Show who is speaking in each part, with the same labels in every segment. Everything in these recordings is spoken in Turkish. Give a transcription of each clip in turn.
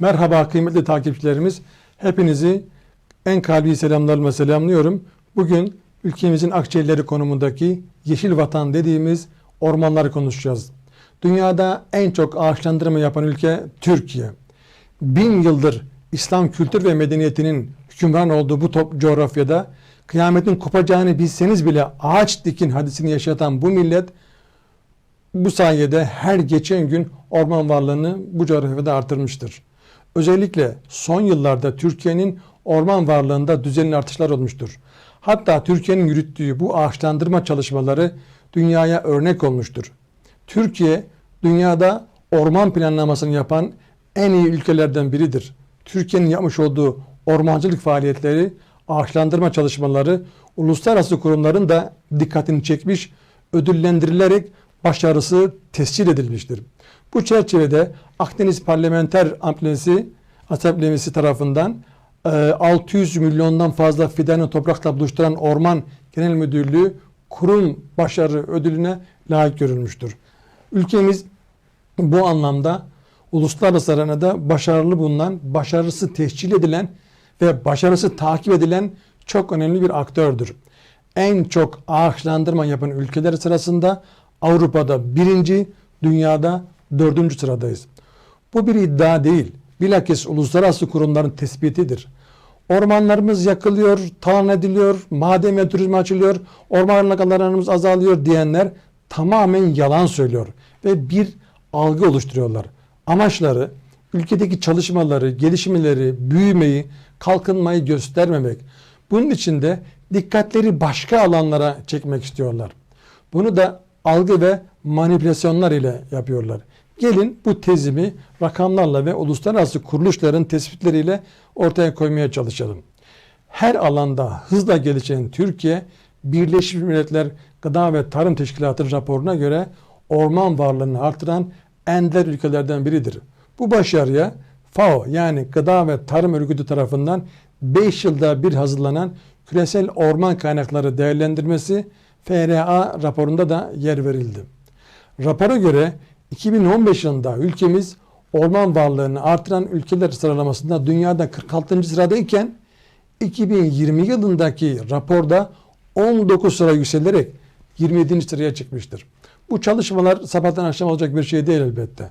Speaker 1: Merhaba kıymetli takipçilerimiz. Hepinizi en kalbi selamlarımla selamlıyorum. Bugün ülkemizin akçeleri konumundaki yeşil vatan dediğimiz ormanları konuşacağız. Dünyada en çok ağaçlandırma yapan ülke Türkiye. Bin yıldır İslam kültür ve medeniyetinin hükümran olduğu bu top coğrafyada kıyametin kopacağını bilseniz bile ağaç dikin hadisini yaşatan bu millet bu sayede her geçen gün orman varlığını bu coğrafyada artırmıştır. Özellikle son yıllarda Türkiye'nin orman varlığında düzenli artışlar olmuştur. Hatta Türkiye'nin yürüttüğü bu ağaçlandırma çalışmaları dünyaya örnek olmuştur. Türkiye dünyada orman planlamasını yapan en iyi ülkelerden biridir. Türkiye'nin yapmış olduğu ormancılık faaliyetleri, ağaçlandırma çalışmaları uluslararası kurumların da dikkatini çekmiş, ödüllendirilerek başarısı tescil edilmiştir. Bu çerçevede Akdeniz Parlamenter Asamblesi, Asamblesi tarafından e, 600 milyondan fazla fidanı toprakla buluşturan Orman Genel Müdürlüğü kurum başarı ödülüne layık görülmüştür. Ülkemiz bu anlamda uluslararası arenada başarılı bulunan, başarısı tescil edilen ve başarısı takip edilen çok önemli bir aktördür. En çok ağaçlandırma yapan ülkeler sırasında Avrupa'da birinci, dünyada dördüncü sıradayız. Bu bir iddia değil. Bilakis uluslararası kurumların tespitidir. Ormanlarımız yakılıyor, talan ediliyor, maden ve turizm açılıyor, orman alanlarımız azalıyor diyenler tamamen yalan söylüyor ve bir algı oluşturuyorlar. Amaçları ülkedeki çalışmaları, gelişmeleri, büyümeyi, kalkınmayı göstermemek. Bunun için de dikkatleri başka alanlara çekmek istiyorlar. Bunu da algı ve manipülasyonlar ile yapıyorlar. Gelin bu tezimi rakamlarla ve uluslararası kuruluşların tespitleriyle ortaya koymaya çalışalım. Her alanda hızla gelişen Türkiye, Birleşmiş Milletler Gıda ve Tarım Teşkilatı raporuna göre orman varlığını artıran ender ülkelerden biridir. Bu başarıya FAO yani Gıda ve Tarım Örgütü tarafından 5 yılda bir hazırlanan küresel orman kaynakları değerlendirmesi FRA raporunda da yer verildi. Rapora göre 2015 yılında ülkemiz orman varlığını artıran ülkeler sıralamasında dünyada 46. sıradayken 2020 yılındaki raporda 19 sıra yükselerek 27. sıraya çıkmıştır. Bu çalışmalar sabahtan akşam olacak bir şey değil elbette.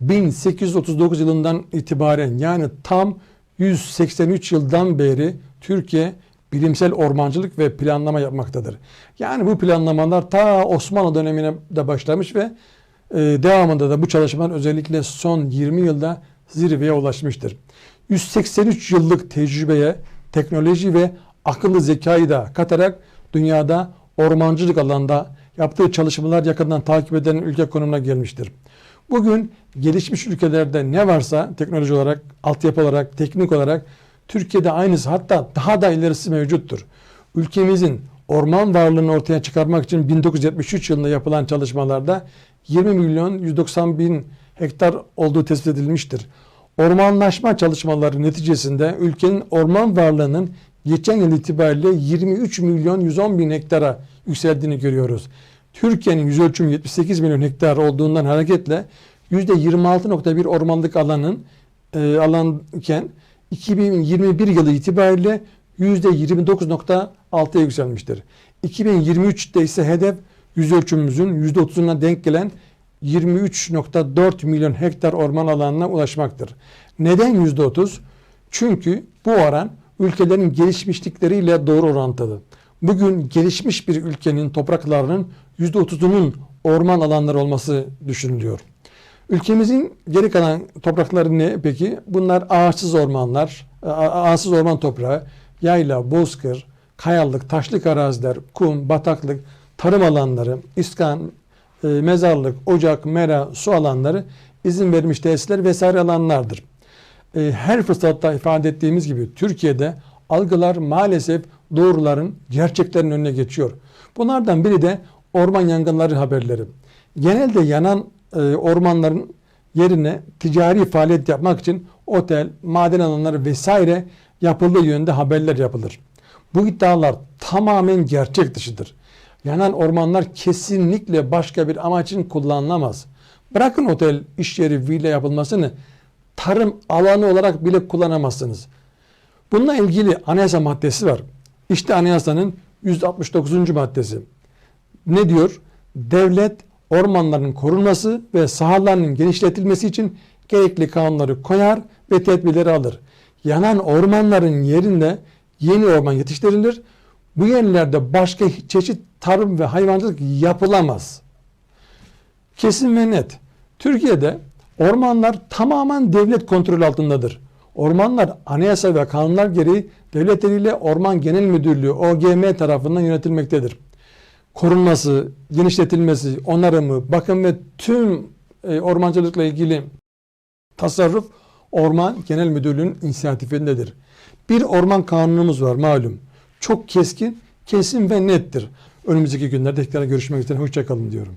Speaker 1: 1839 yılından itibaren yani tam 183 yıldan beri Türkiye bilimsel ormancılık ve planlama yapmaktadır. Yani bu planlamalar ta Osmanlı dönemine de başlamış ve e, devamında da bu çalışmalar özellikle son 20 yılda zirveye ulaşmıştır. 183 yıllık tecrübeye, teknoloji ve akıllı zekayı da katarak dünyada ormancılık alanında yaptığı çalışmalar yakından takip eden ülke konumuna gelmiştir. Bugün gelişmiş ülkelerde ne varsa teknoloji olarak, altyapı olarak, teknik olarak Türkiye'de aynısı hatta daha da ilerisi mevcuttur. Ülkemizin orman varlığını ortaya çıkarmak için 1973 yılında yapılan çalışmalarda 20 milyon 190 bin hektar olduğu tespit edilmiştir. Ormanlaşma çalışmaları neticesinde ülkenin orman varlığının geçen yıl itibariyle 23 milyon 110 bin hektara yükseldiğini görüyoruz. Türkiye'nin yüz ölçümü 78 milyon hektar olduğundan hareketle %26.1 ormanlık alanın e, alan iken 2021 yılı itibariyle %29.6'ya yükselmiştir. 2023'te ise hedef yüz ölçümümüzün %30'una denk gelen 23.4 milyon hektar orman alanına ulaşmaktır. Neden %30? Çünkü bu oran ülkelerin gelişmişlikleriyle doğru orantılı. Bugün gelişmiş bir ülkenin topraklarının %30'unun orman alanları olması düşünülüyor. Ülkemizin geri kalan toprakları ne peki? Bunlar ağaçsız ormanlar, ağaçsız orman toprağı, yayla, bozkır, kayalık, taşlık araziler, kum, bataklık, tarım alanları, iskan, e, mezarlık, ocak, mera, su alanları, izin verilmiş tesisler vesaire alanlardır. E, her fırsatta ifade ettiğimiz gibi Türkiye'de algılar maalesef doğruların, gerçeklerin önüne geçiyor. Bunlardan biri de orman yangınları haberleri. Genelde yanan e, ormanların yerine ticari faaliyet yapmak için otel, maden alanları vesaire yapıldığı yönde haberler yapılır. Bu iddialar tamamen gerçek dışıdır. Yanan ormanlar kesinlikle başka bir amaç için kullanılamaz. Bırakın otel, iş yeri, villa yapılmasını tarım alanı olarak bile kullanamazsınız. Bununla ilgili anayasa maddesi var. İşte anayasanın 169. maddesi. Ne diyor? Devlet ormanların korunması ve sahalarının genişletilmesi için gerekli kanunları koyar ve tedbirleri alır. Yanan ormanların yerinde yeni orman yetiştirilir. Bu yerlerde başka çeşit tarım ve hayvancılık yapılamaz. Kesin ve net. Türkiye'de ormanlar tamamen devlet kontrolü altındadır. Ormanlar anayasa ve kanunlar gereği devlet eliyle Orman Genel Müdürlüğü OGM tarafından yönetilmektedir. Korunması, genişletilmesi, onarımı, bakım ve tüm e, ormancılıkla ilgili tasarruf Orman Genel Müdürlüğü'nün inisiyatifindedir. Bir orman kanunumuz var malum. Çok keskin, kesin ve nettir. Önümüzdeki günlerde tekrar görüşmek üzere. Hoşçakalın diyorum.